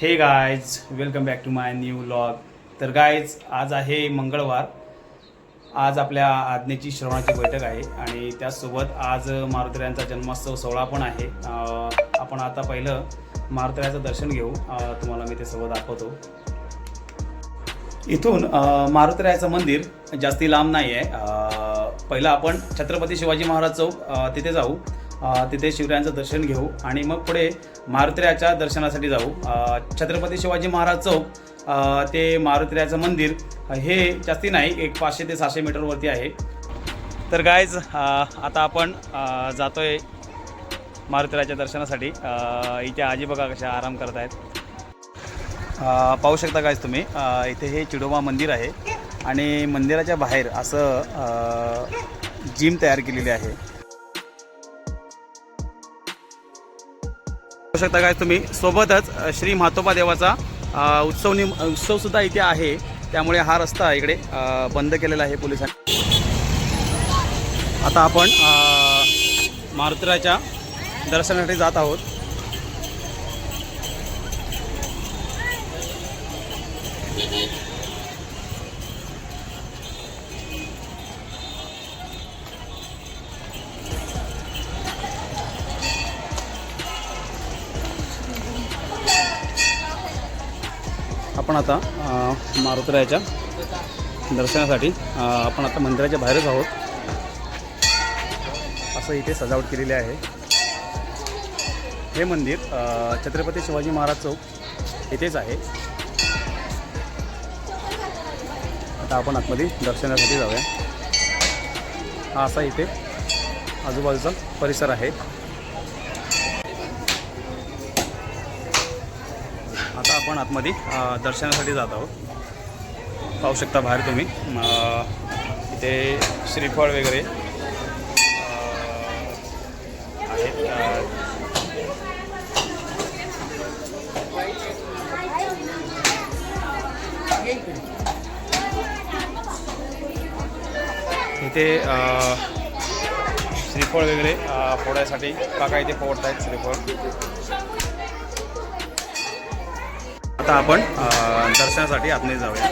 Hey guys welcome back to my new vlog तर guys आज आहे मंगळवार. आज आपल्या आज्ञेची श्रवणाची बैठक आहे आणि त्याचसोबत आज मारुतऱ्यांचा जन्मोत्सव सोहळा पण आहे. आपण आता पहिलं मारुतऱ्याचं दर्शन घेऊ. तुम्हाला मी ते सगळं दाखवतो. इथून मारुतऱ्याचं मंदिर जास्ती लांब नाही आहे पहिलं आपण छत्रपती शिवाजी महाराज चौक तिथे जाऊ. तिथे शिवरायांचं दर्शन घेऊ आणि मग पुढे मारुतीरायाच्या दर्शनासाठी जाऊ. छत्रपती शिवाजी महाराज चौक ते मारुतीरायाचं मंदिर हे जास्ती नाही एक पाचशे ते सहाशे मीटरवरती आहे. तर गायज आता आपण जातो जातोय मारुतीरायाच्या दर्शनासाठी. इथे आजी बघा कशा आराम करत आहेत. पाहू शकता गायज तुम्ही इथे हे चिडोबा मंदिर आहे. आणि मंदिराच्या बाहेर असं जिम तयार केलेली आहे. पाहू शकता काय तुम्ही सोबतच श्री म्हातोबा देवाचा अ, उत्सव निम उत्सवसुद्धा इथे आहे. त्यामुळे हा रस्ता इकडे बंद केलेला आहे पोलिसांनी. आता आपण मारुतराच्या मारुतीराच्या दर्शनासाठी जात आहोत. आपण आता मारुतरायाच्या दर्शनासाठी आपण आता मंदिराच्या बाहेरच आहोत. असं इथे सजावट केलेली आहे. हे मंदिर छत्रपती शिवाजी महाराज चौक इथेच आहे. आता आपण आतमध्ये दर्शनासाठी जाऊया. हा असा इथे आजूबाजूचा परिसर आहे. आपण आतमध्ये दर्शनासाठी जात आहोत. पाहू शकता बाहेर तुम्ही. इथे श्रीफळ वगैरे आहेत इथे श्रीफळ वगैरे फोडायसाठी काका इथे फोडत आहेत श्रीफळ. आता आपण दर्शनासाठी आतमध्ये जाऊया.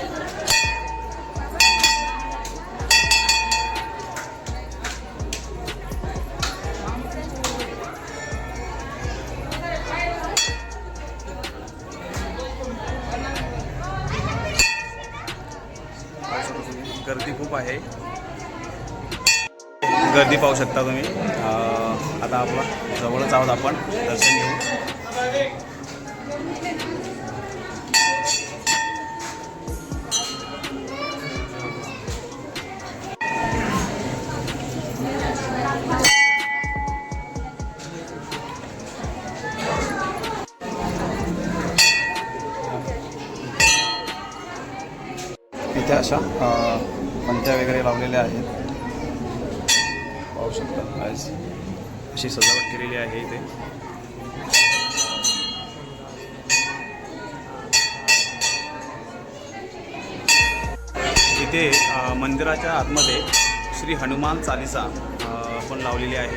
गर्दी खूप आहे. गर्दी पाहू शकता तुम्ही. आता आपला जवळच आहोत आपण. दर्शन घेऊ. अशा पंत्या वगैरे लावलेल्या आहेत. पाहू शकता आज अशी सजावट केलेली आहे इथे. इथे मंदिराच्या आतमध्ये श्री हनुमान चालिसा पण लावलेली आहे.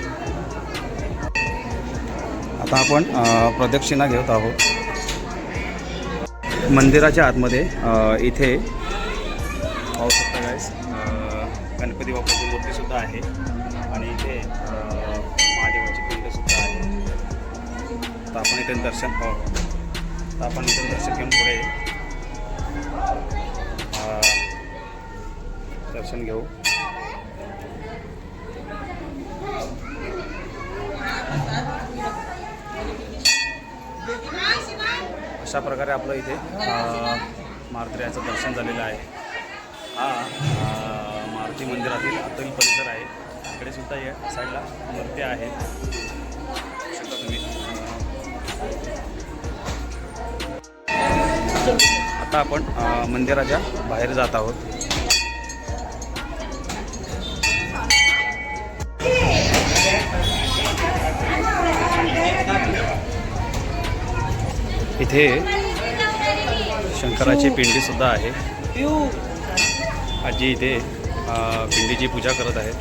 आता आपण प्रदक्षिणा घेत आहोत. मंदिराच्या आतमध्ये इथे गणपती बाप्पाची मूर्तीसुद्धा आहे. आणि इथे महादेवाची पिंडसुद्धा आहे. तर आपण इथे दर्शन पाहू. तर आपण इथे दर्शन घेऊन पुढे दर्शन घेऊ. अशा प्रकारे आपलं इथे अ, मारुतीरायाचं दर्शन झालेलं आहे. हा मारुती मंदिरातील अतल परिसर आहे. इकडे सुद्धा या साईडला मूर्त्या आहेत. तुम्ही. आता आपण मंदिराच्या बाहेर जात आहोत. इथे शंकराची पिंडी सुद्धा आहे. आजी इथे पिंडीची पूजा करत आहेत.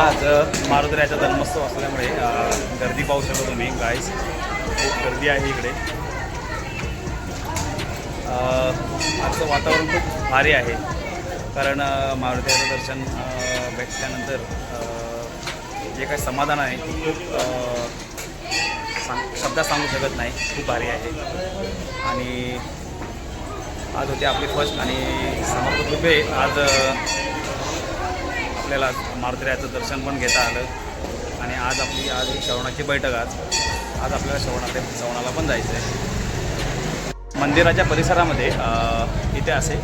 आज मारुद्राचा जन्मोत्सव असल्यामुळे गर्दी पाहू शकता तुम्ही गाईस खूप गर्दी आहे इकडे. आजचं वातावरण खूप भारी आहे. कारण मारुतीचं दर्शन भेटल्यानंतर जे काही समाधान आहे ते खूप सांग शब्दात सांगू शकत नाही खूप भारी आहे. आणि आज होते आपली फर्स्ट आणि समर्थ कृपे आज आपल्याला मारुतीरायाचं दर्शन पण घेता आलं. आणि आज आपली आज ही श्रवणाची बैठक आज. आज आपल्याला श्रवणाला श्रवणाला पण जायचं आहे मंदिराच्या परिसरामध्ये इथे असे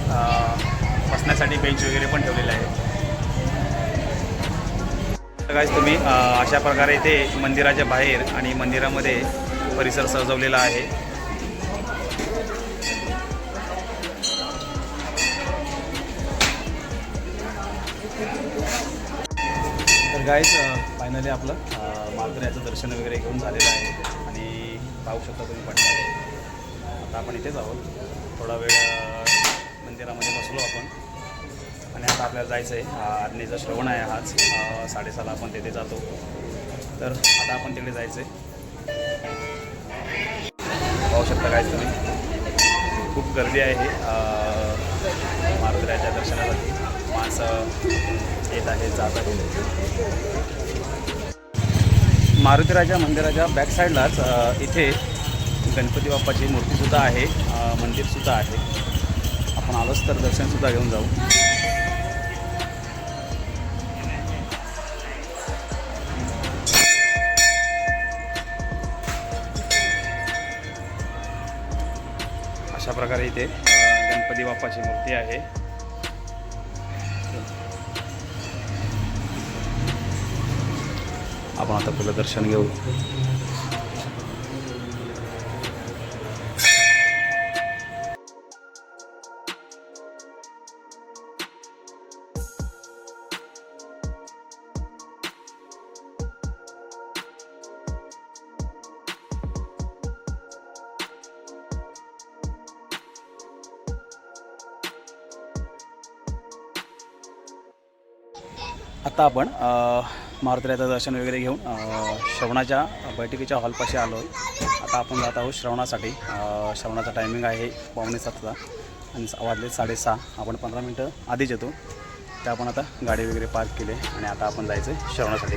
बसण्यासाठी बेंच वगैरे पण ठेवलेले आहे. गाईज तुम्ही अशा प्रकारे इथे मंदिराच्या बाहेर आणि मंदिरामध्ये परिसर सजवलेला आहे. तर गाईज फायनली आपलं मालदऱ्याचं दर्शन वगैरे घेऊन झालेलं आहे. आणि पाहू शकता तुम्ही पण. आता आपण इथेच आहोत. थोडा वेळ मंदिरामध्ये बसलो आपण. आणि आता आपल्याला जायचं आहे आज्ञेचं श्रवण आहे आज साडेसाला आपण तिथे जातो. तर आता आपण तिकडे जायचं आहे पाहू शकता काय तुम्ही. खूप गर्दी आहे मारुद्राच्या दर्शनासाठी. माणसं येत आहेत जात आहेत. मारुतीराजा मंदिराच्या बॅक साईडलाच इथे गणपती बाप्पाची मूर्तीसुद्धा आहे. मंदिरसुद्धा आहे. आपण आलोच तर दर्शनसुद्धा घेऊन जाऊ. अशा प्रकारे इथे गणपती बाप्पाची मूर्ती आहे. आपण आता पहिलं दर्शन घेऊ. आता आपण मारुतीराचं दर्शन वगैरे घेऊन श्रवणाच्या बैठकीच्या हॉलपाशी आलो आहे. आता आपण जात आहोत श्रवणासाठी. श्रवणाचा टायमिंग आहे पावणे सातचा आणि वाजले साडेसहा. आपण पंधरा मिनटं आधीच येतो. त्या आपण आता गाडी वगैरे पार्क केली आणि आता आपण जायचं आहे श्रवणासाठी.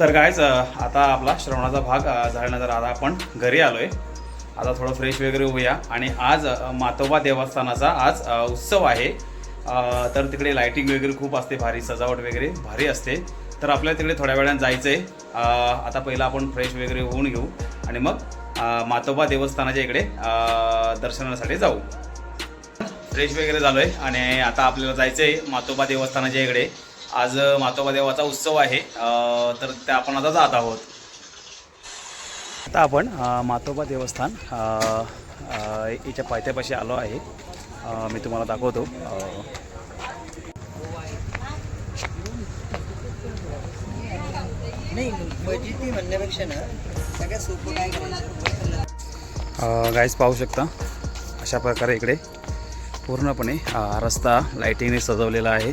तर गायच आता आपला श्रवणाचा भाग झाल्यानंतर आता आपण घरी आलो आहे आता थोडं फ्रेश वगैरे होऊया. आणि आज मातोबा देवस्थानाचा आज उत्सव आहे. तर तिकडे लायटिंग वगैरे खूप असते भारी सजावट वगैरे भारी असते. तर आपल्याला तिकडे थोड्या वेळानं जायचं आहे आता पहिलं आपण फ्रेश वगैरे होऊन घेऊ आणि मग मातोबा देवस्थानाच्या इकडे दर्शनासाठी जाऊ. फ्रेश वगैरे झालो आहे आणि आता आपल्याला जायचं आहे मातोबा देवस्थानाच्या इकडे. आज मातोबा देवाचा उत्सव आहे. तर त्या आपण आता जात आहोत. आता आपण मातोबा देवस्थान याच्या पायथ्यापाशी आलो आहे. मी तुम्हाला दाखवतो. गाईज पाहू शकता. अशा प्रकारे इकडे पूर्णपणे रस्ता लाईटिंगने सजवलेला आहे.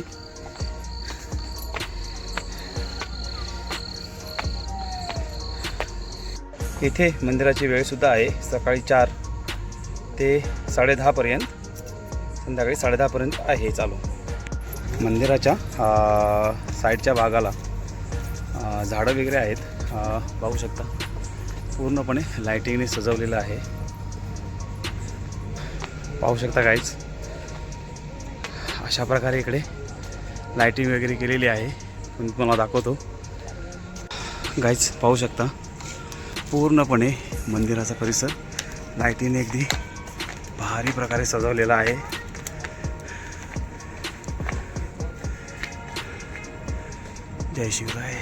इथे मंदिराची वेळसुद्धा आहे सकाळी चार ते साडेदहापर्यंत संध्याकाळी साडेदहापर्यंत आहे चालू. मंदिराच्या साईडच्या भागाला झाडं वगैरे आहेत. पाहू शकता. पूर्णपणे लाईटिंगने सजवलेलं आहे. पाहू शकता काहीच अशा प्रकारे इकडे लाईटिंग वगैरे केलेली आहे. मी तुम्हाला दाखवतो. गाईच पाहू शकता. पूर्णपणे मंदिराचा परिसर लाईटीने अगदी भारी प्रकारे सजवलेला आहे. जय शिवराय.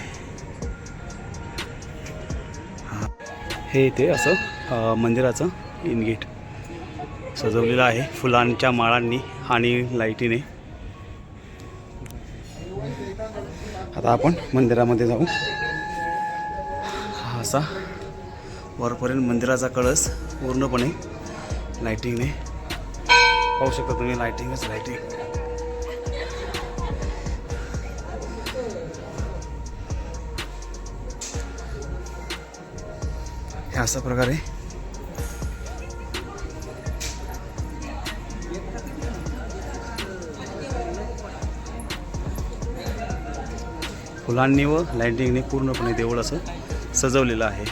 हां. हे इथे असं मंदिराचं इन गेट सजवलेलं आहे फुलांच्या माळांनी आणि लाईटीने. आता आपण मंदिरामध्ये जाऊ. हा असा वरपर्यंत मंदिराचा कळस पूर्णपणे लाईटिंगने पाहू शकता तुम्ही लाईटिंगच लाईटिंग. अशा प्रकारे. फुलांनी व लाइटिंगने पूर्णपणे देऊळ असं सजवलेलं आहे.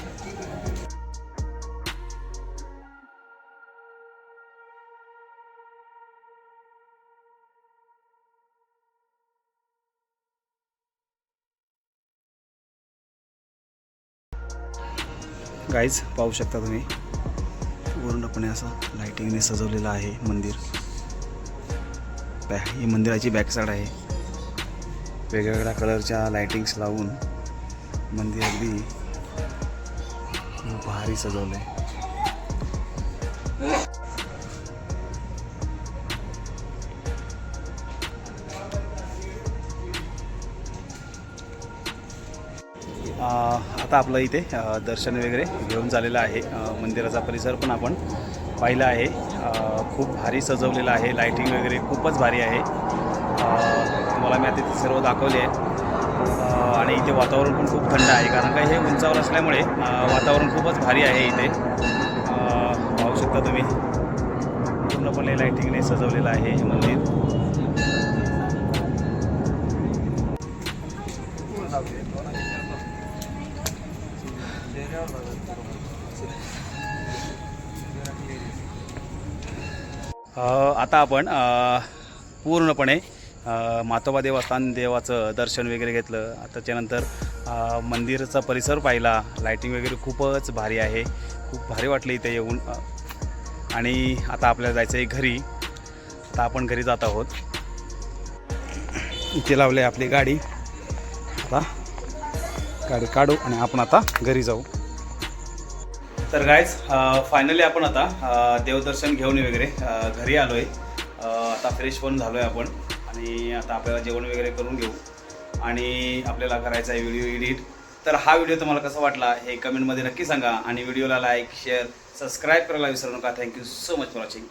गाईज पाहू शकता तुम्ही. पूर्णपणे असं लायटिंगने सजवलेलं आहे मंदिर. बॅ ही मंदिराची बॅकसाईड आहे. वेगवेगळ्या कलरच्या लायटिंग्स लावून मंदिर अगदी भारी सजवलं आहे आता आपलं इथे दर्शन वगैरे घेऊन झालेलं आहे. मंदिराचा परिसर पण आपण पाहिला आहे. खूप भारी सजवलेलं आहे. लायटिंग वगैरे खूपच भारी आहे. तुम्हाला मी आता इथे सर्व दाखवले आहे. आणि इथे वातावरण पण खूप थंड आहे. कारण का हे उंचावर असल्यामुळे वातावरण खूपच भारी आहे इथे. पाहू शकता तुम्ही. पूर्णपणे लायटिंगने सजवलेलं आहे हे मंदिर. आता आपण पूर्णपणे मातोबा देवस्थान देवाचं दर्शन वगैरे घेतलं. त्याच्यानंतर मंदिराचा परिसर पाहिला. लायटिंग वगैरे खूपच भारी आहे. खूप भारी वाटलं इथे येऊन. आणि आता आपल्याला जायचं आहे घरी. आता आपण घरी जात आहोत. इथे लावले आपली गाडी. आता गाडी काढू आणि आपण आता घरी जाऊ. तर गायज फायनली uh, आपण आता uh, देवदर्शन घेऊन वगैरे. Uh, घरी आलो आहे आता फ्रेश पण झालो आहे आपण. आणि आता आपल्याला जेवण वगैरे करून घेऊ. आणि आपल्याला करायचा आहे व्हिडिओ एडिट तर हा व्हिडिओ तुम्हाला कसा वाटला हे कमेंटमध्ये नक्की सांगा. आणि व्हिडिओला लाईक शेअर सबस्क्राईब करायला विसरू नका. Thank you so much for watching